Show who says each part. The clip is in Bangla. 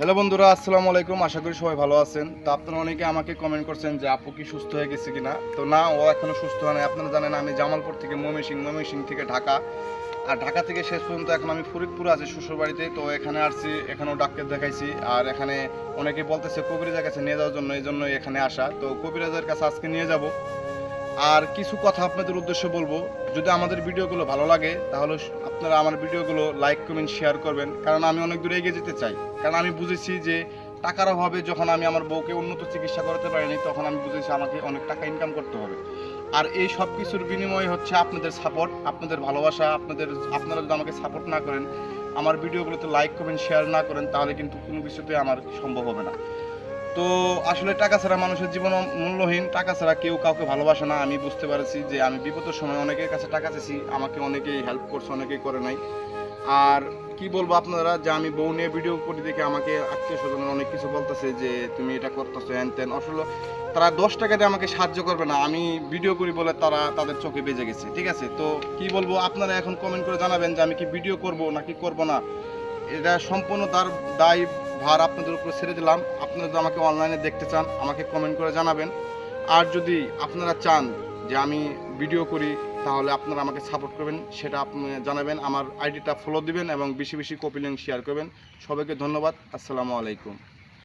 Speaker 1: হ্যালো বন্ধুরা, আসসালামু আলাইকুম। আশা করি সবাই ভালো আছেন। তো আপনারা অনেকে আমাকে কমেন্ট করছেন যে, আপু কি সুস্থ হয়ে গেছে কিনা? তো না, ও এখনও সুস্থ হয় নাই। আপনারা জানেন, আমি জামালপুর থেকে ময়মনসিং ময়মনসিং থেকে ঢাকা। আর ঢাকা থেকে শেষ পর্যন্ত এখন আমি ফরিদপুর আছি, শ্বশুরবাড়িতে। তো এখানে আসছি, এখানেও ডাক্তার দেখাইছি। আর এখানে অনেকে বলতেছে, কবিরাজের কাছে নিয়ে যাওয়ার জন্য, এই জন্য এখানে আসা। তো কবিরাজের কাছে আজকে নিয়ে যাব। আর কিছু কথা আপনাদের উদ্দেশ্যে বলব। যদি আমাদের ভিডিওগুলো ভালো লাগে, তাহলে আপনারা আমার ভিডিওগুলো লাইক কমেন্ট শেয়ার করবেন। কারণ আমি অনেক দূরে এগিয়ে যেতে চাই। কারণ আমি বুঝেছি যে টাকার অভাবে যখন আমি আমার বউকে উন্নত চিকিৎসা করতে পারিনি, তখন আমি বুঝেছি আমাকে অনেক টাকা ইনকাম করতে হবে। আর এই সব কিছুর বিনিময় হচ্ছে আপনাদের সাপোর্ট আপনাদের ভালোবাসা, আপনাদের আপনারা যদি আমাকে সাপোর্ট না করেন, আমার ভিডিওগুলোতে লাইক কমেন্ট শেয়ার না করেন, তাহলে কিন্তু কোনো কিছুতে আমার সম্ভব হবে না। তো আসলে টাকা ছাড়া মানুষের জীবন মূল্যহীন, টাকা ছাড়া কেউ কাউকে ভালোবাসে না। আমি বুঝতে পারছি যে আমি বিপদের সময় অনেকের কাছে টাকা চেয়েছি আমাকে অনেকেই হেল্প করছে, অনেকেই করে নাই। আর কি বলব আপনারা, যে আমি বউ নিয়ে ভিডিও করি দেখে আমাকে আত্মীয় স্বজনের অনেক কিছু বলতেছে যে, তুমি এটা করতেছো, হ্যান ত্যান। আসলে তারা দশ টাকা দিয়ে আমাকে সাহায্য করবে না। আমি ভিডিও করি বলে তারা তাদের চোখে বেজে গেছে, ঠিক আছে? তো কি বলব, আপনারা এখন কমেন্ট করে জানাবেন যে আমি কি ভিডিও করব নাকি করব না। এটা সম্পূর্ণ তার দায়, ভার আপনাদের উপরে ছেড়ে দিলাম। আপনারা যদি আমাকে অনলাইনে দেখতে চান, আমাকে কমেন্ট করে জানাবেন। আর যদি আপনারা চান যে আমি ভিডিও করি, তাহলে আপনারা আমাকে সাপোর্ট করবেন, সেটা আপনি জানাবেন, আমার আইডিটা ফলো দিবেন এবং বেশি বেশি কপি লিঙ্ক শেয়ার করবেন। সবাইকে ধন্যবাদ, আসসালামু আলাইকুম।